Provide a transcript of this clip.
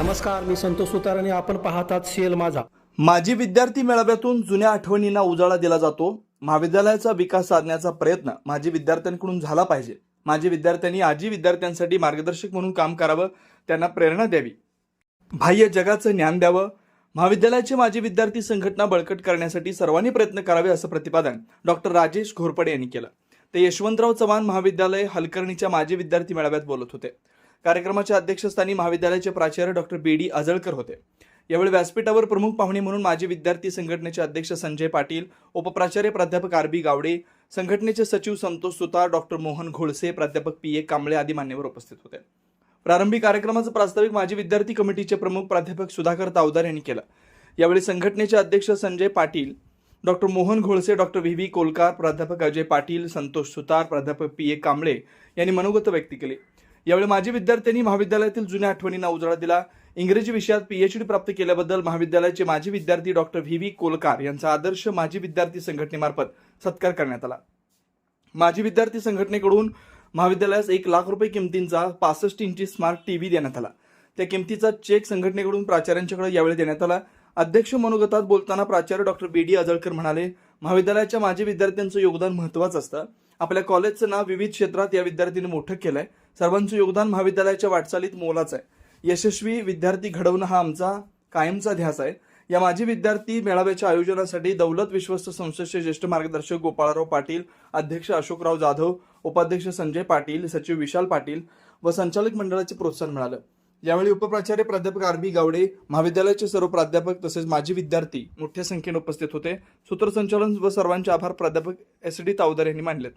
नमस्कार मी संतोष सुतार आणि आपण पाहतात सीएल माझा. माजी विद्यार्थी मेळाव्यातून जुन्या आठवणींना उजाळा दिला जातो. महाविद्यालयाचा विकास साधण्याचा प्रयत्न माजी विद्यार्थ्यांकडून झाला पाहिजे. माजी विद्यार्थ्यांनी आजी विद्यार्थ्यांसाठी मार्गदर्शक म्हणून काम करावं त्यांना प्रेरणा द्यावी. बाह्य जगाचं ज्ञान द्यावं. महाविद्यालयाचे माजी विद्यार्थी संघटना बळकट करण्यासाठी सर्वांनी प्रयत्न करावे असं प्रतिपादन डॉक्टर राजेश घोरपडे यांनी केलं. ते यशवंतराव चव्हाण महाविद्यालय हलकर्णीच्या माजी विद्यार्थी मेळाव्यात बोलत होते. कार्यक्रमाच्या अध्यक्षस्थानी महाविद्यालयाचे प्राचार्य डॉक्टर बी डी आजळकर होते. यावेळी व्यासपीठावर प्रमुख पाहुणे म्हणून माजी विद्यार्थी संघटनेचे अध्यक्ष संजय पाटील उपप्राचार्य प्राध्यापक आर बी गावडे संघटनेचे सचिव संतोष सुतार डॉक्टर मोहन घोळसे प्राध्यापक पी ए कांबळे आदी मान्यवर उपस्थित होते. प्रारंभी कार्यक्रमाचं प्रास्ताविक माजी विद्यार्थी कमिटीचे प्रमुख प्राध्यापक सुधाकर तावदार यांनी केलं. यावेळी संघटनेचे अध्यक्ष Sanjay Patil doctor Mohan Gholse doctor V V Kolkar प्राध्यापक अजय पाटील संतोष सुतार प्राध्यापक पी ए कांबळे यांनी मनोगत व्यक्त केले. यावेळी माजी विद्यार्थ्यांनी महाविद्यालयातील जुन्या आठवणींना उजाळा दिला. इंग्रजी विषयात पीएचडी प्राप्त केल्याबद्दल महाविद्यालयाचे माजी विद्यार्थी डॉक्टर व्ही व्ही कोलकार यांचा आदर्श माजी विद्यार्थी संघटनेमार्फत सत्कार करण्यात आला. माजी विद्यार्थी संघटनेकडून महाविद्यालयास एक लाख रुपये किमतींचा पासष्ट इंची स्मार्ट टीव्ही देण्यात आला. त्या किमतीचा चेक संघटनेकडून प्राचार्यांच्याकडे यावेळी देण्यात आला. अध्यक्ष मनोगतात बोलताना प्राचार्य डॉक्टर बी डी अजळकर म्हणाले महाविद्यालयाच्या माजी विद्यार्थ्यांचं योगदान महत्वाचं असतं. आपल्या कॉलेजचं नाव विविध क्षेत्रात या विद्यार्थ्यांनी मोठं केलंय. सर्वांचं योगदान महाविद्यालयाच्या वाटचालीत मोलाचं आहे. यशस्वी विद्यार्थी घडवणं हा आमचा कायमचा ध्यास आहे. या माजी विद्यार्थी मेळाव्याच्या आयोजनासाठी दौलत विश्वस्त संस्थेचे ज्येष्ठ मार्गदर्शक गोपाळराव पाटील अध्यक्ष अशोकराव जाधव उपाध्यक्ष संजय पाटील सचिव विशाल पाटील व संचालक मंडळाचे प्रोत्साहन मिळालं. यावेळी उपप्राचार्य प्राध्यापक आर बी गावडे महाविद्यालयाचे सर्व प्राध्यापक तसेच माजी विद्यार्थी मोठ्या संख्येने उपस्थित होते. सूत्रसंचालन व सर्वांचे आभार प्राध्यापक एस डी तावदार यांनी मानलेत.